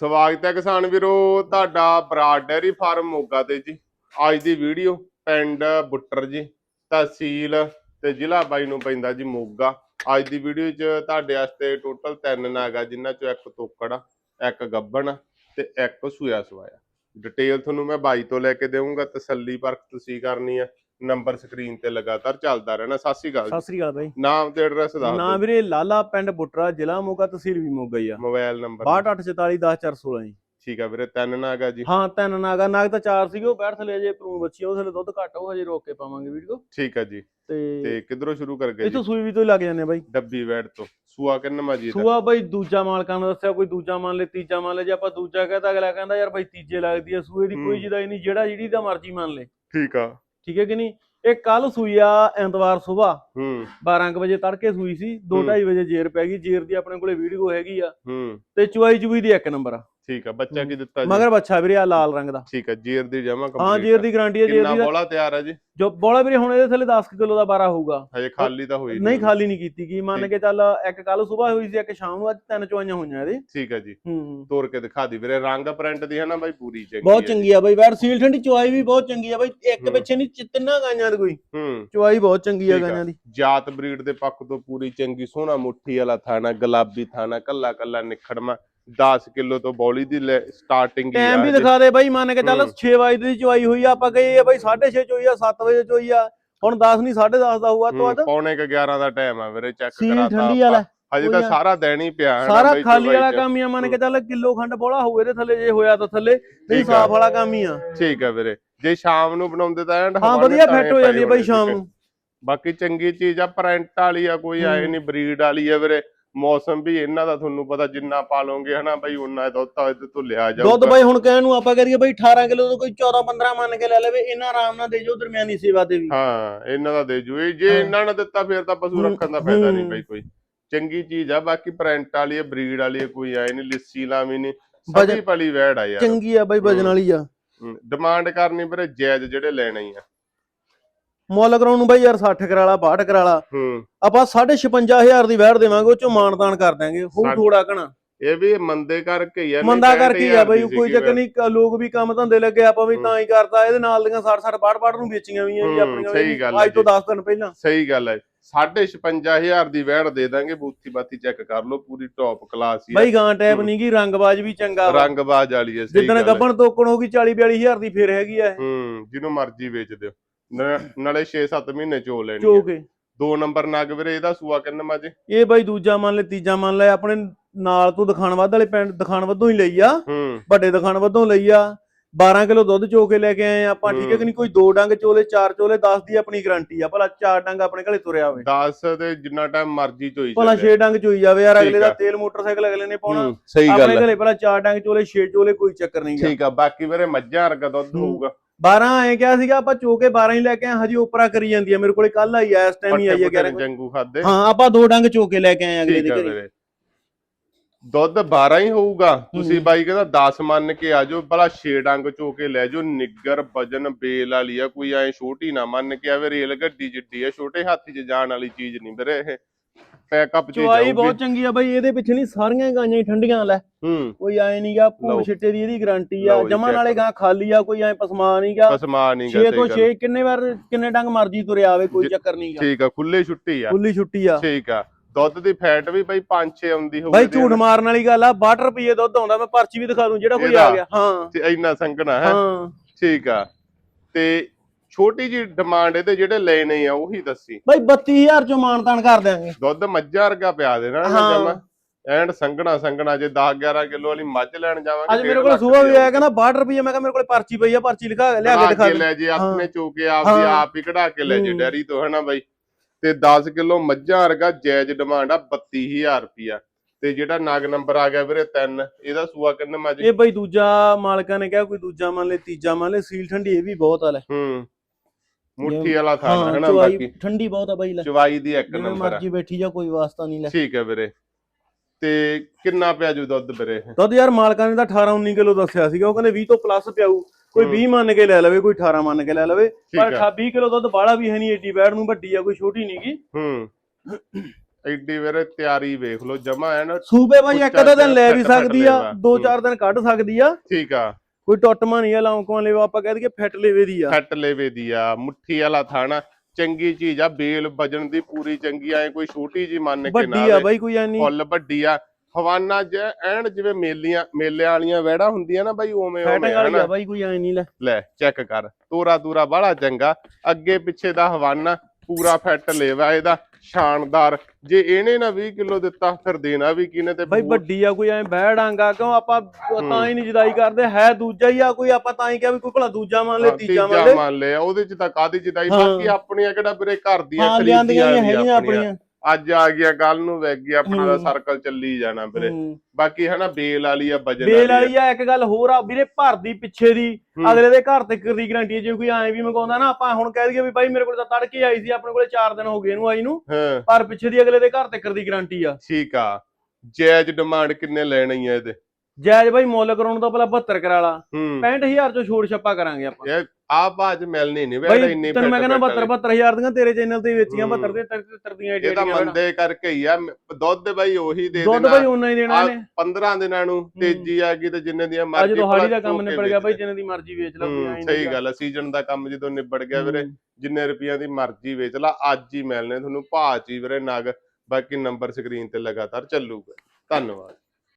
ਸਵਾਗਤ ਹੈ ਕਿਸਾਨ ਵੀਰੋ ਤੁਹਾਡਾ ਬਰਾਡ ਡੈਰੀ ਫਾਰਮ ਮੋਗਾ ਤੇ ਜੀ। ਅੱਜ ਦੀ ਵੀਡੀਓ ਪਿੰਡ ਬੁੱਟਰ ਜੀ ਤਹਿਸੀਲ ਤੇ ਜ਼ਿਲ੍ਹਾ ਬਾਈ ਨੂੰ ਪੈਂਦਾ ਜੀ ਮੋਗਾ। ਅੱਜ ਦੀ ਵੀਡੀਓ 'ਚ ਤੁਹਾਡੇ ਵਾਸਤੇ ਟੋਟਲ ਤਿੰਨ ਨਾਗ ਆ ਜਿਨ੍ਹਾਂ 'ਚੋਂ ਇੱਕ ਤੋਕੜ ਆ, ਇੱਕ ਗੱਬਣ ਤੇ ਇੱਕ ਸੂਆ ਸਵਾਇਆ। ਡਿਟੇਲ ਤੁਹਾਨੂੰ ਮੈਂ ਬਾਈ ਤੋਂ ਲੈ ਕੇ ਦੇਵਾਂਗਾ ਤਸੱਲੀ ਪਰਖ ਤੁਸੀਂ ਕਰਨੀ ਆ। ਨੰਬਰ ਸਕਰੀਨ ਤੇ ਲਗਾਤਾਰ ਚੱਲਦਾ ਰਹਿਣਾ। ਸਤਿ ਸ਼੍ਰੀ ਅਕਾਲ ਸਤਿ ਸ੍ਰੀ ਅਕਾਲ ਬਾਈ। ਜੀ। ਨਾਮ ਤੇ ਐਡਰੈਸ ਦੱਸ ਨਾ ਦਿਓ। ਵੀਰੇ ਲਾਲਾ ਪਿੰਡ ਬੁੱਟਰਾ ਜ਼ਿਲ੍ਹਾ ਮੋਗਾ ਤਹਿਸੀਲ ਵੀ ਮੋਗਾ ਹੀ ਆ। Mobile number. 6284410416 ਜੀ। ਠੀਕ ਆ ਵੀਰੇ ਤਿੰਨ ਨਾਗ ਜੀ। ਹਾਂ ਤਿੰਨ ਨਾਗਾ। ਨਾਗ ਤਾਂ ਚਾਰ ਸੀਗੇ ਉਹ ਬੈਠ ਥਲੇ ਅਜੇ ਪ੍ਰੂਨ ਬੱਚੀ ਉਹ ਥਲੇ ਦੁੱਧ ਘੱਟ ਉਹ ਹਜੇ ਰੋਕ ਕੇ ਪਾਵਾਂਗੇ ਵੀਡੀਓ। ਠੀਕ ਆ ਜੀ। ਤੇ ਤੇ ਕਿੱਧਰੋਂ ਸ਼ੁਰੂ ਕਰ ਗਏ ਇਥੋਂ ਜੀ? ਸੂਈ ਵੀ ਤੋਂ ਹੀ ਲੱਗ ਜਾਂਦੇ ਬਾਈ। ਡੱਬੀ ਵੈੜ ਤੋਂ। ਸੂਆ ਕਿੰਨਾ ਜੀ? ਸੂਆ ਬਾਈ ਦੂਜਾ ਮਾਲਕਾਂ ਨੇ ਦੱਸਿਆ ਕੋਈ ਦੂਜਾ ਮੰਨ ਲੈ ਤੀਜਾ ਮੰਨ ਲੈ ਜੇ ਆਪਾਂ ਦੂਜਾ ਕਹਤਾ ਅਗਲਾ ਕਹਿੰਦਾ ਯਾਰ ਬਾਈ ਤੀਜੇ ਲੱਗਦੀ ਆ ਸੂਏ ਦੀ ਕੋਈ। ਜਿਹਦਾ ਨਹੀਂ ਜਿਹੜਾ ਜਿਹੜੀ ਦਾ ਮਰਜ਼ੀ ਮੰਨ ਲੈ। ਠੀਕ ਆ। ਠੀਕ ਹੈ ਕਿ ਨਹੀਂ? ਇਹ ਕੱਲ ਸੂਈ ਆ ਐਤਵਾਰ ਸਵੇਰ ਹੂੰ। 12 ਕੁ ਵਜੇ ਤੜਕੇ ਸੂਈ ਸੀ ਹੂੰ। 2:30 ਵਜੇ ਜੇਰ ਪੈ ਗਈ ਜੇਰ ਦੀ ਆਪਣੇ ਕੋਲੇ ਵੀਡੀਓ ਹੈਗੀ ਆ। ਹੂੰ। ਤੇ ਚੁਆਈ ਚੁਈ ਦੀ ਇੱਕ ਨੰਬਰ ਆ। ਠੀਕ ਆ ਬੱਚਾ ਕੀ ਦਿੱਤਾ ਜੀ? ਮਗਰ ਬੱਚਾ ਵੀਰੇ ਆ ਲਾਲ ਰੰਗ ਦਾ। ਠੀਕ ਆ ਜੇਰ ਦੀ ਜਮਾ ਕੰਪਲੀਟ ਹਾਂ ਜੇਰ ਦੀ ਗਾਰੰਟੀ ਹੈ ਜੇਰ ਕਿੰਨਾ ਦੀ ਬੋਲਾ ਤਿਆਰ ਆ ਜੀ? ਜੋ ਬੋਲਾ ਵੀਰੇ ਹੁਣ ਇਹਦੇ ਥੱਲੇ 10 ਕਿਲੋ ਦਾ ਬਾਰਾ ਹੋਊਗਾ। ਹਜੇ ਖਾਲੀ ਤਾਂ ਹੋਈ ਨਹੀਂ ਖਾਲੀ ਨਹੀਂ ਕੀਤੀ ਗਈ ਮੰਨ। ਕੇ ਚੱਲ ਇੱਕ ਕੱਲ ਸਵੇਰ ਹੋਈ ਸੀ ਇੱਕ ਸ਼ਾਮ ਨੂੰ ਅੱਜ ਤਿੰਨ ਚੁਆਈਆਂ ਹੋਈਆਂ ਇਹਦੇ। ਠੀਕ ਆ ਜੀ। ਹੂੰ ਹੂੰ। ਤੋੜ ਕੇ ਦਿਖਾ ਦੀ ਵੀਰੇ ਰੰਗ ਪ੍ਰਿੰਟ ਦੀ ਹੈ ਨਾ ਬਾਈ ਪੂਰੀ ਚੰਗੀ ਬਹੁਤ ਹੈ ਚੰਗੀ ਆ ਬਾਈ ਵੈਰ ਸੀਲ ਠੰਡੀ ਚੁਆਈ ਵੀ ਬਹੁਤ ਚੰਗੀ ਆ ਬਾਈ ਇੱਕ ਹੂੰ। ਪਿੱਛੇ ਨਹੀਂ ਤਿੰਨਾਂ ਗਾਈਆਂ ਦੀ ਕੋਈ। ਹੂੰ। ਚੁਆਈ ਬਹੁਤ ਚੰਗੀ ਆ। ਗਾਈਆਂ ਦੀ। ਜਾਤ ਬਰੀਡ ਦੇ ਪੱਖ ਤੋਂ ਪੂਰੀ ਚੰਗੀ ਸੋਹਣਾ ਮੁੱਠੀ ਵਾਲਾ ਥਾਣਾ ਗੁਲਾਬੀ ਥਾਣਾ ਕੱਲਾ ਕੱਲਾ ਨਿਖੜਮਾ। 10 ਕਿਲੋ ਤੋਂ ਬੌਲੀ ਦੀ ਸਟਾਰਟਿੰਗ ਹੀ ਟਾਈਮ ਆ ਵੀ ਹਜੇ। ਦਿਖਾ ਦੇ ਬਾਈ ਮੰਨ ਕੇ ਚੱਲ ਹੂੰ। 6 ਵਜੇ ਦੀ ਚੁਆਈ ਹੋਈ ਆ ਆਪਾਂ ਆ ਬਾਈ 6:30 ਚੋਈ ਆ 7 ਵਜੇ ਚੋਈ ਆ ਹੁਣ 10 ਨਹੀਂ 10:30 ਦਾ ਹੋਊਗਾ ਤੋਂ ਵੱਧ ਪੌਣੇ ਕ 11 ਦਾ ਟਾਈਮ ਆ ਵੀਰੇ ਚੈੱਕ ਆਪਾਂ। ਵਾਲਾ ਹਜੇ ਤਾਂ ਆ। ਸਾਰਾ ਦਿਨ ਹੀ ਪਿਆ ਸਾਰਾ ਖਾਲੀ ਚਵਾਈ ਵਾਲਾ। ਕੰਮ ਹੀ ਆ ਮੰਨ ਕੇ ਚੱਲ ਕਿਲੋ ਖੰਡ ਬੋਲਾ ਹੋਊ ਇਹਦੇ ਥੱਲੇ ਜੇ ਹੋਇਆ ਤਾਂ ਥੱਲੇ ਨਹੀਂ ਆ। ਸਾਫ਼ ਵਾਲਾ ਕੰਮ ਹੀ ਆ ਠੀਕ ਹੈ ਵੀਰੇ ਜੇ ਸ਼ਾਮ ਨੂੰ ਬਣਾਉਂਦੇ ਤਾਂ ਐਂਡ ਹਾਂ ਵਧੀਆ ਫਿੱਟ ਹੋ ਜਾਂਦੀ ਬਾਈ ਸ਼ਾਮ ਨੂੰ ਬਾਕੀ ਚੰਗੀ ਚੀਜ਼ ਆ ਪ੍ਰਿੰਟ ਵਾਲੀ ਆ ਕੋਈ ਆਏ। ਨਹੀਂ ਬਰੀਡ ਵਾਲੀ ਆ ਵੀਰੇ ਮੌਸਮ ਵੀ ਇਹਨਾਂ ਦਾ ਤੁਹਾਨੂੰ ਪਤਾ ਜਿੰਨਾ ਪਾਲੋਗੇ ਹਨਾ ਬਾਈ ਉਨਾ ਦੁੱਧ ਤਾਂ ਇਹਦੇ ਤੋਂ ਲਿਆ ਜਾਊਗਾ। ਦੁੱਧ ਬਾਈ ਹੁਣ ਕਹਿਣ ਨੂੰ ਆਪਾਂ ਕਰੀਏ ਬਾਈ 18 ਕਿਲੋ ਤੋਂ ਕੋਈ 14 15 ਮੰਨ ਕੇ ਲੈ ਲਵੇ ਇਹਨਾਂ ਆਰਾਮ ਨਾਲ ਦੇ ਜੋ ਦਰਮਿਆਨੀ ਸੇਵਾ ਤੇ ਵੀ। ਹਾਂ ਇਹਨਾਂ ਦਾ ਦੇ ਜੂ। ਜੇ ਹਾਂ। ਇਹਨਾਂ ਨੇ ਦਿੱਤਾ ਫਿਰ ਤਾਂ ਪਸ਼ੂ ਹੂੰ, ਰੱਖਣ ਦਾ ਫਾਇਦਾ ਨਹੀਂ ਹੂੰ। ਬਾਈ ਕੋਈ। ਚੰਗੀ ਚੀਜ਼ ਆ ਬਾਕੀ ਪ੍ਰਿੰਟ ਵਾਲੀ ਆ ਬਰੀਡ ਵਾਲੀ ਕੋਈ ਆਏ ਨਹੀਂ ਲਿੱਸੀ ਲਾਵੀ ਨਹੀਂ ਸਭੀ ਪਲੀ ਵੈੜ ਆ ਯਾਰ। ਚੰਗੀ ਆ ਬਾਈ ਵਜਨ ਵਾਲੀ ਆ। ਡਿਮਾਂਡ ਕਰਨੀ ਵੀਰੇ ਜਾਇਜ਼ ਜਿਹੜੇ ਲੈਣੇ ਹੀ ਆ। ਮੁੱਲ ਕਰਾਉਣ ਨੂੰ ਬਾਈ ਯਾਰ 60 ਕਰਾਲਾ 62 ਕਰਾਲਾ ਹੂੰ। ਆਪਾਂ 55000 ਦੀ ਵੈੜ ਦੇਵਾਂਗੇ ਉਹ ਚੋਂ ਮਾਨਦਾਨ ਕਰ ਦਾਂਗੇ ਹੋਊ ਥੋੜਾ ਕਣਾ ਇਹ ਵੀ ਮੰਦੇ ਕਰਕੇ ਹੀ ਆ ਨਹੀਂ ਮੰਦਾ ਕਰਕੇ ਹੀ ਆ ਬਾਈ ਕੋਈ ਚੱਕਰ ਨਹੀਂ ਲੋਕ ਵੀ ਕੰਮ ਧੰਦੇ ਲੱਗੇ ਆਪਾਂ ਵੀ। ਤਾਂ ਹੀ ਕਰਤਾ ਇਹਦੇ ਨਾਲ ਦੀਆਂ 60 60 62 62 ਨੂੰ ਵੇਚੀਆਂ ਵੀ ਆ ਜੀ ਆਪਣੀਆਂ ਅੱਜ ਤੋਂ 10 ਦਿਨ ਪਹਿਲਾਂ। ਸਹੀ ਗੱਲ ਹੈ 55000 ਦੀ ਵੈੜ ਦੇ ਦਾਂਗੇ ਬੂਥੀ ਬਾਤੀ ਚੈੱਕ ਕਰ ਲਓ ਪੂਰੀ ਟੌਪ ਕਲਾਸ ਹੀ। ਬਾਈ ਗਾਂ ਟੈਪ। ਨਹੀਂ ਗੀ ਰੰਗਬਾਜ ਵੀ ਚੰਗਾ ਰੰਗਬਾਜ਼ ਵਾਲੀ ਹੈ ਸਹੀ ਜਿੱਦਣ ਗੱਲ ਹੈ। ਗੱਬਣ ਤੋਕਣ ਹੋਗੀ 40 42000 ਦੀ ਫੇਰ ਹੈਗੀ ਆ ਹੂੰ ਜਿਹਨੂੰ ਮਰਜ਼ੀ ਵੇਚ ਦਿਓ। ਨ- ਨਾਲੇ 6-7 ਮਹੀਨੇ ਚੋ ਲੈਣੀ ਚੋ ਹੈ। ਕੇ। ਦੋ ਨੰਬਰ ਨਗ ਵੀਰੇ ਇਹਦਾ ਸੂਆ ਕਿੰਨਾ ਮਾਜੇ? ਇਹ ਬਾਈ ਦੂਜਾ ਮੰਨ ਲੈ ਤੀਜਾ ਮੰਨ ਲੈ ਆਪਣੇ ਨਾਲ ਤੋਂ ਦਿਖਾਣ ਵੱਧ ਵਾਲੇ ਪਿੰਡ ਦਿਖਾਣ ਵੱਧੋਂ ਹੀ ਲਈ ਆ। ਹੂੰ। ਵੱਡੇ ਦਿਖਾਣ ਵੱਧੋਂ ਲਈ ਆ। 12 ਕਿਲੋ ਦੁੱਧ ਚੋ ਕੇ ਲੈ ਕੇ ਆਏ ਆ ਆਪਾਂ ਠੀਕ ਹੈ। ਕਿ ਨਹੀਂ? ਕੋਈ ਦੋ ਡੰਗ ਚੋਲੇ ਚਾਰ ਚੋਲੇ 10 ਦੀ ਆਪਣੀ ਗਾਰੰਟੀ ਆ। ਭਲਾ ਚਾਰ ਡੰਗ ਆਪਣੇ ਘਰੇ ਤੁਰਿਆ ਹੋਵੇ। 10 ਤੇ ਜਿੰਨਾ ਟਾਈਮ ਮਰਜ਼ੀ ਚੋਈ ਭਲਾ। 6 ਡੰਗ ਚੋਈ ਜਾਵੇ ਯਾਰ ਅਗਲੇ ਠੀਕ ਦਾ ਆ। ਤੇਲ ਮੋਟਰਸਾਈਕਲ ਅਗਲੇ ਨੇ ਪਾਉਣਾ। ਹੂੰ, ਸਹੀ ਆਪਣੇ ਹੈ ਘਰੇ ਭਲਾ ਚਾਰ ਡੰਗ ਚੋਲੇ 6 ਚੋਲੇ ਕੋਈ ਚੱਕਰ ਨਹੀਂ ਗਾ। ਠੀਕ ਆ ਬਾਕੀ ਵੀਰੇ ਮੱਝਾਂ ਵਰਗਾ ਦੁੱਧ ਹੂੰ। ਹੋਊਗਾ। 12 ਐ ਕਿਹਾ ਸੀਗਾ ਆਪਾਂ ਚੋ ਕੇ 12 ਹੀ ਲੈ ਕੇ ਆਏ ਹਜੇ ਉਪਰਾ ਕਰੀ ਜਾਂਦੀ ਆ ਮੇਰੇ ਕੋਲੇ ਕੱਲ ਆਈ ਆ ਇਸ ਟਾਈਮ ਹੀ ਆਈ ਆ ਪੱਟੇ 11 ਪੁੱਟੇ ਜੰਗੂ ਖਾਦੇ। ਹਾਂ ਆਪਾਂ ਦੋ ਡੰਗ ਚੋ ਕੇ ਲੈ ਕੇ ਆਏ ਆ ਅਗਲੇ ਠੀਕ ਦੇ ਆ ਘਰੇ। ਵੀਰੇ। ਦੁੱਧ 12 ਹੀ ਹੋਊਗਾ। ਤੁਸੀਂ ਹੂੰ। ਬਾਈ ਕਹਿੰਦਾ 10 ਮੰਨ ਕੇ ਆ ਜਾਓ ਭਲਾ 6 ਡੰਗ ਚੋ ਕੇ ਲੈ ਜਾਓ ਨਿੱਗਰ ਵਜਨ ਬੇਲ ਵਾਲੀ ਆ ਕੋਈ ਐ ਛੋਟੀ ਨਾ ਮੰਨ ਕੇ ਆਵੇ ਰੇਲ ਗੱਡੀ ਜਿੱਡੀ ਆ ਛੋਟੇ ਹਾਥੀ 'ਚ ਜਾਣ ਵਾਲੀ ਚੀਜ਼ ਨਹੀਂ ਵੀਰੇ ਇਹ। ਪੈਕਅਪ 'ਚ ਚੁਆਈ ਬਹੁਤ ਚੰਗੀ ਆ ਬਾਈ ਇਹਦੇ ਪਿੱਛੇ ਨਹੀਂ ਸਾਰੀਆਂ ਗਾਈਆਂ ਹੀ ਠੰਡੀਆਂ ਲੈ। ਹੂੰ। ਕੋਈ ਐ ਨਹੀਂਗਾ। ਭੂਰ ਛਿੱਟੇ ਦੀ ਇਹਦੀ ਗਾਰੰਟੀ ਆ ਲਓ ਜੀ, ਜਮਨ check ਵਾਲੇ ਗਾਂ ਖਾਲੀ ਆ ਕੋਈ ਐ ਪਸਮਾ ਨਹੀਂਗਾ ਪਸਮਾ ਨਹੀਂ 6 ਤੋਂ 6 ਕਿੰਨੇ ਵਾਰ ਕਿੰਨੇ ਡੰਗ ਮਰਜ਼ੀ ਤੁਰਿਆ ਆਵੇ ਕੋਈ ਚੱਕਰ ਨਹੀਂਗਾ ਠੀਕ ਆ ਖੁੱਲੇ ਛੁੱਟੀ ਆ। ਖੁੱਲੀ ਛੁੱਟੀ ਆ। ਠੀਕ ਆ। ਦੁੱਧ ਦੀ ਫੈਟ ਵੀ ਬਾਈ 5-6 ਆਉਂਦੀ ਹੋਊਗੀ ਬਾਈ ਝੂਠ ਮਾਰਨ ਵਾਲੀ ਗੱਲ ਆ 62 ਰੁਪਏ ਦੁੱਧ ਆਉਂਦਾ ਮੈਂ ਪਰਚੀ ਵੀ ਦਿਖਾ ਦੂੰ ਜਿਹੜਾ ਕੋਈ ਆ? ਗਿਆ। ਹਾਂ। ਤੇ ਇੰਨਾ ਸੰਘਣਾ ਹੈ। ਹਾਂ। ਠੀਕ ਆ। ਤੇ ਛੋਟੀ ਜੀ ਡਿਮਾਂਡ ਇਹਦੇ ਜਿਹੜੇ ਲੈਣੇ ਆ ਉਹੀ ਦੱਸੀ। ਬਾਈ 32000 ਚੋਂ ਮਾਨਤਾਨ ਕਰ ਦਿਆਂਗੇ। ਦੁੱਧ ਮੱਝਾਂ ਵਰਗਾ ਪਿਆ ਦੇਣਾ। ਜਮਾ। ਐਂਡ ਸੰਘਣਾ ਸੰਘਣਾ ਜੇ 10 11 ਕਿਲੋ ਵਾਲੀ ਮੱਝ ਲੈਣ ਜਾਵਾਂਗੇ ਅੱਜ ਮੇਰੇ ਕੋਲ ਸੂਆ ਵੀ ਆਇਆ ਕਹਿੰਦਾ 62 ਰੁਪਏ ਮੈਂ ਕਿਹਾ ਮੇਰੇ ਕੋਲ ਪਰਚੀ ਪਈ ਆ ਪਰਚੀ ਲਿਖਾ ਲਿਆ ਕੇ ਦਿਖਾ ਦੇ। ਲੈ ਜੇ ਆਪਣੇ ਚੋਕੇ ਆਪ ਦੀ। ਆਪ ਹੀ ਕਢਾ ਕੇ ਲੈ ਜੇ। ਡੈਰੀ ਤੋਂ ਹਨਾ ਬਾਈ? ਤੇ 10 ਕਿਲੋ ਮੱਝਾਂ ਵਰਗਾ ਜਾਇਜ਼ ਡਿਮਾਂਡ ਆ 32000 ਰੁਪਿਆ ਤੇ ਜਿਹੜਾ ਨਾਗ ਨੰਬਰ ਆ ਗਿਆ ਵੀਰੇ 3 ਇਹਦਾ ਸੂਆ ਕਿੰਨਾ ਮੱਝ? ਇਹ ਬਾਈ ਦੂਜਾ ਮਾਲਕਾਂ ਨੇ ਕਿਹਾ ਕੋਈ ਦੂਜਾ ਮੰਨ ਲੈ ਤੀਜਾ ਮੰਨ ਲੈ ਸੀਲ ਠੰਡੀ ਇਹ ਵੀ ਬਹੁਤ ਆ ਲੈ। ਹੂੰ। ਮੁੱਠੀ ਵਾਲਾ ਥਾਂ ਹਾਂ ਚੁਆਈ ਬਾਕੀ ਠੰਡੀ ਬਹੁਤ ਆ ਬਾਈ ਲੈ। ਚਵਾਈ ਦੀ ਇੱਕ ਜਿਵੇਂ ਨੰਬਰ ਆ। ਮਰਜ਼ੀ ਬੈਠੀ ਜਾ ਕੋਈ ਵਾਸਤਾ ਨਹੀਂ ਲੈ। ਠੀਕ ਹੈ ਵੀਰੇ। ਤੇ ਕਿੰਨਾ ਪਿਆ ਜੂ ਦੁੱਧ ਵੀਰੇ? ਦੁੱਧ ਯਾਰ ਮਾਲਕਾਂ ਨੇ ਤਾਂ 18 19 ਕਿਲੋ ਦੱਸਿਆ ਸੀਗਾ ਉਹ ਕਹਿੰਦੇ 20 ਤੋਂ ਪਲੱਸ ਪਿਆਊ। ਕੋਈ ਹੂੰ। 20 ਮੰਨ ਕੇ ਲੈ ਲਵੇ ਕੋਈ 18 ਮੰਨ ਕੇ ਲੈ ਲਵੇ। ਪਰ ਠੀਕ ਆ 20 ਕਿਲੋ ਦੁੱਧ ਬਾਹਲਾ ਵੀ ਹੈ ਨਹੀਂ ਏਡੀ ਬੈੜ ਨੂੰ ਵੱਡੀ ਆ ਕੋਈ ਛੋਟੀ ਨਹੀਂਗੀ ਹੂੰ। ਐਡੀ ਵੀਰੇ ਤਿਆਰੀ ਵੇਖ ਲਓ ਜਮਾ ਹੈ ਨਾ ਸੂਬੇ ਬਾਈ ਇੱਕ ਅੱਧਾ ਦਿਨ ਲੈ ਵੀ ਸਕਦੀ ਆ। ਦੋ ਚਾਰ ਦਿਨ ਕੱਢ ਸਕਦੀ ਆ। ਠੀਕ ਆ। ਕੋਈ ਟੁੱਟਮਾ ਨਹੀਂ ਆ ਲੌਂਕਾਂ ਲੇਵਾ ਆਪਾਂ ਕਹਿ ਦਈਏ ਫਿੱਟ ਲੇਵੇ ਦੀ ਆ। ਫੱਟ ਲੇਵੇ ਦੀ ਆ ਮੁੱਠੀ ਵਾਲਾ ਥਾਣਾ ਚੰਗੀ ਚੀਜ਼ ਆ ਬੇਲ ਵਜਣ ਦੀ ਪੂਰੀ ਚੰਗੀ ਆ ਕੋਈ ਛੋਟੀ ਜੀ ਮੰਨ ਕੇ ਨਾ ਵੱਡੀ ਆ। ਬਾਈ ਕੋਈ ਐਨੀ ਫੁੱਲ ਵੱਡੀ ਆ ਹਵਾਨਾ ਜ ਐਨ ਜਿਵੇਂ ਮੇਲੀਆਂ ਮੇਲਿਆਂ ਵਾਲੀਆਂ ਵਹਿੜਾ ਹੁੰਦੀਆਂ ਨਾ ਬਾਈ ਉਵੇਂ ਵਾਲੀ ਹਨਾ? ਆ ਬਾਈ ਕੋਈ ਐ ਨਹੀਂ ਲੈ। ਲੈ ਚੈੱਕ ਕਰ ਤੋਰਾ ਤੂਰਾ ਬੜਾ ਚੰਗਾ ਅੱਗੇ ਪਿੱਛੇ ਦਾ ਹਵਾਨਾ ਪੂਰਾ ਫਿੱਟ ਲੇਵਾ ਇਹਦਾ ਸ਼ਾਨਦਾਰ। ਜੇ ਇਹਨੇ ਨਾ 20 ਕਿਲੋ ਦਿੱਤਾ ਫਿਰ ਦੇਣਾ ਵੀ ਕਿਨੇ ਤੇ ਬਾਈ ਵੱਡੀ ਆ ਕੋਈ ਐ ਬਹਿੜਾਂਗਾ ਕਿਉਂ ਆਪਾਂ ਤਾਂ ਹੀ ਨਹੀਂ ਜਦਾਈ ਕਰਦੇ? ਹੈ ਦੂਜਾ ਹੀ ਆ ਕੋਈ ਆਪਾਂ ਤਾਂ ਹੀ ਕਿਹਾ ਵੀ ਕੋਈ ਭਲਾ ਦੂਜਾ ਮੰਨ ਲੈ ਤੀਜਾ ਮੰਨ ਲੈ। ਮੰਨ ਲਿਆ ਉਹਦੇ ਚ ਤਾਂ ਕਾਦੀ ਜਿਦਾਈ। ਬਾਕੀ ਆਪਣੀਆਂ ਕਿਹੜਾ ਵੀਰੇ ਘਰ ਦੀਆਂ ਖਰੀਦੀਆਂ ਆਪਣੀਆਂ। ਅੱਜ ਆ ਗਿਆ ਕੱਲ ਨੂੰ ਵਗ ਗਿਆ ਆਪਣਾ ਹੂੰ। ਸਰਕਲ ਚੱਲੀ ਜਾਣਾ ਵੀਰੇ। ਬਾਕੀ ਹਨਾ ਬੇਲ ਵਾਲੀ ਆ ਵਜਨ ਬੇਲ ਵਾਲੀ ਆ। ਇੱਕ ਗੱਲ ਹੋਰ ਆ ਵੀਰੇ ਭਰਦੀ ਪਿੱਛੇ ਦੀ। ਅਗਲੇ ਦੇ ਘਰ ਤੇ ਦੀ ਗਰੰਟੀ ਹੈ ਜੇ ਕੋਈ ਐਂ ਵੀ ਮੰਗਾਉਂਦਾ ਨਾ ਆਪਾਂ ਹੁਣ ਕਹਿ ਦਈਏ ਵੀ ਬਾਈ ਮੇਰੇ ਕੋਲ ਤਾਂ ਤੜਕੇ ਆਈ ਸੀ ਆਪਣੇ ਕੋਲੇ 4 ਦਿਨ ਹੋ ਗਏ ਇਹਨੂੰ ਆਈ ਨੂੰ। ਪਰ ਪਿੱਛੇ ਦੀ ਅਗਲੇ ਦੇ ਘਰ ਤੇ ਦੀ ਗਰੰਟੀ ਆ। ਠੀਕ ਆ। ਜਾਇਜ਼ ਡਿਮਾਂਡ ਕਿੰਨੇ ਲੈਣੀ ਆ ਇਹਦੇ? ਜਾਇਜ਼ ਬਾਈ ਮੁੱਲ ਕਰਾਉਣ ਤੋਂ ਪਹਿਲਾਂ 72 ਕਰਾ ਲਾ। ਹੂੰ। 65000 ਚੋਂ ਛੋੜ ਛੱਪਾ ਕਰਾਂਗੇ ਆਪਾਂ। ਇਹ ਆ ਬਾਜ ਮਿਲਣੀ ਨਹੀਂ ਵੇ ਬਾਈ ਇੰਨੀ ਤੈਨੂੰ ਮੈਂ ਕਹਿੰਦਾ ਫਿੱਟ 72 72000 ਦੀਆਂ ਤੇਰੇ ਚੈਨਲ ਤੇ ਵੇਚੀਆਂ ਹੂੰ। 72 ਦੇ 73 ਦੀਆਂ ਇਹ ਤਾਂ ਮੰਦੇ ਕਰਕੇ ਹੀ ਆ ਦੁੱਧ ਬਾਈ ਉਹੀ ਦੇ ਦੁੱਧ ਦੇਣਾ। ਬਾਈ ਉਹਨਾਂ ਹੀ ਦੇਣਾ ਆ ਇਹਨੇ। 15 ਦਿਨਾਂ ਨੂੰ ਤੇਜ਼ੀ ਆ ਗਈ ਤੇ ਜਿੰਨੇ ਦੀਆਂ ਅੱਜ ਮਰਜ਼ੀ ਤੋਂ ਹਾੜੀ ਦਾ ਕੰਮ ਨਿਬੜ ਗਿਆ ਬਾਈ ਜਿੰਨੇ ਦੀ ਮਰਜ਼ੀ ਵੇਚ ਲਾ ਨੀ ਸਹੀ। ਗੱਲ ਆ ਸੀਜ਼ਨ ਦਾ ਕੰਮ ਜਦੋਂ ਨਿਬੜ ਗਿਆ ਵੀਰੇ। ਜਿੰਨੇ ਰੁਪਈਆਂ ਦੀ ਮਰਜ਼ੀ ਵੇਚ ਲਾ ਅੱਜ ਹੀ ਮਿਲਨੇ ਤੁਹਾਨੂੰ ਭਾਅ ਚ ਵੀਰੇ ਨਗ ਬਾਕੀ ਨੰਬਰ ਸਕਰੀਨ ਤੇ ਲਗਾਤਾਰ ਚੱਲੂਗਾ। ਧੰਨਵਾਦ।